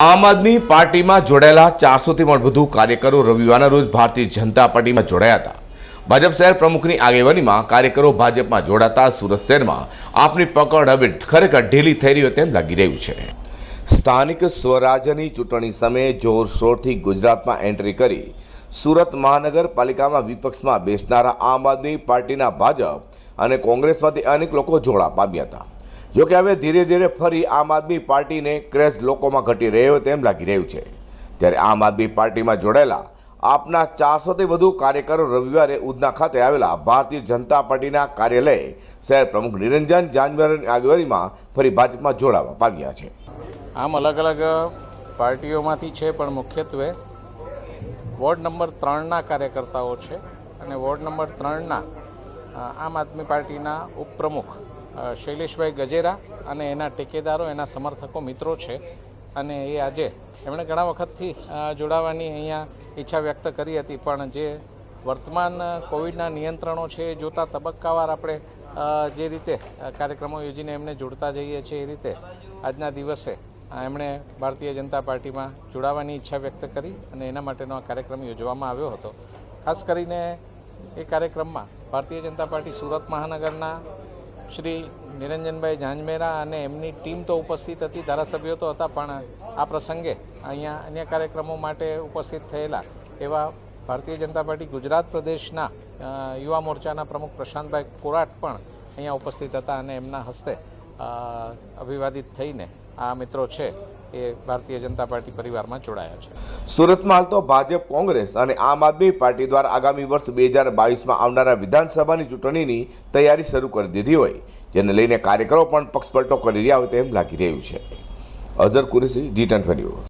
આમ આદમી પાર્ટીમાં જોડાયેલા ચારસોથી પણ વધુ કાર્યકરો રવિવારના રોજ ભારતીય જનતા પાર્ટીમાં જોડાયા હતા. ભાજપ શહેર પ્રમુખની આગેવાનીમાં કાર્યકરો ભાજપમાં જોડાતા સુરત શહેરમાં આપની પકડ હવે ખરેખર ઢીલી થઈ રહી હોય તેમ લાગી રહ્યું છે. સ્થાનિક સ્વરાજ્યની ચૂંટણી સમયે જોરશોરથી ગુજરાતમાં એન્ટ્રી કરી સુરત મહાનગરપાલિકામાં વિપક્ષમાં બેસનારા આમ આદમી પાર્ટીના ભાજપ અને કોંગ્રેસમાંથી અનેક લોકો જોડા પામ્યા હતા. જોકે હવે ધીરે ધીરે ફરી આમ આદમી પાર્ટીને ક્રેઝ લોકોમાં ઘટી રહ્યો તેમ લાગી રહ્યું છે. ત્યારે આમ આદમી પાર્ટીમાં જોડાયેલા આપના ચારસોથી વધુ કાર્યકરો રવિવારે ઉધના ખાતે આવેલા ભારતીય જનતા પાર્ટીના કાર્યાલય શહેર પ્રમુખ નિરંજન જાનવરની આગેવાનીમાં ફરી ભાજપમાં જોડાવા પામ્યા છે. આમ અલગ અલગ પાર્ટીઓમાંથી છે, પણ મુખ્યત્વે વોર્ડ નંબર ત્રણના કાર્યકર્તાઓ છે અને વોર્ડ નંબર ત્રણના આમ આદમી પાર્ટીના ઉપપ્રમુખ શૈલેષભાઈ ગજેરા અને એના ટેકેદારો, એના સમર્થકો મિત્રો છે. અને એ આજે એમણે ઘણા વખતથી જોડાવાની અહીંયા ઈચ્છા વ્યક્ત કરી હતી. પણ જે વર્તમાન કોવિડના નિયંત્રણો છે, એ જોતા તબક્કાવાર આપણે જે રીતે કાર્યક્રમો યોજીને એમને જોડતા જઈએ છીએ, એ રીતે આજના દિવસે એમણે ભારતીય જનતા પાર્ટીમાં જોડાવાની ઈચ્છા વ્યક્ત કરી અને એના માટેનો આ કાર્યક્રમ યોજવામાં આવ્યો હતો. ખાસ કરીને એ કાર્યક્રમમાં ભારતીય જનતા પાર્ટી સુરત મહાનગરના શ્રી નિરંજનભાઈ ઝાંઝમેરા અને એમની ટીમ તો ઉપસ્થિત હતી, ધારાસભ્યો તો હતા, પણ આ પ્રસંગે અહીંયા અન્ય કાર્યક્રમો માટે ઉપસ્થિત થયેલા એવા ભારતીય જનતા પાર્ટી ગુજરાત પ્રદેશના યુવા મોરચાના પ્રમુખ પ્રશાંતભાઈ કોરાટ પણ અહીંયા ઉપસ્થિત હતા અને એમના હસ્તે અભિવાદિત થઈને આ મિત્રો છે. એ ભારતીય જનતા પાર્ટી પરિવારમાં જોડાયા છે. સુરતમાં હાલ તો ભાજપ, કોંગ્રેસ અને આમ આદમી પાર્ટી દ્વારા આગામી વર્ષ બે હજાર બાવીસમાં આવનારા વિધાનસભાની ચૂંટણીની તૈયારી શરૂ કરી દીધી હોય, જેને લઈને કાર્યકરો પણ પક્ષપલટો કરી રહ્યા હોય તેમ લાગી રહ્યું છે. Azhar Qureshi D news.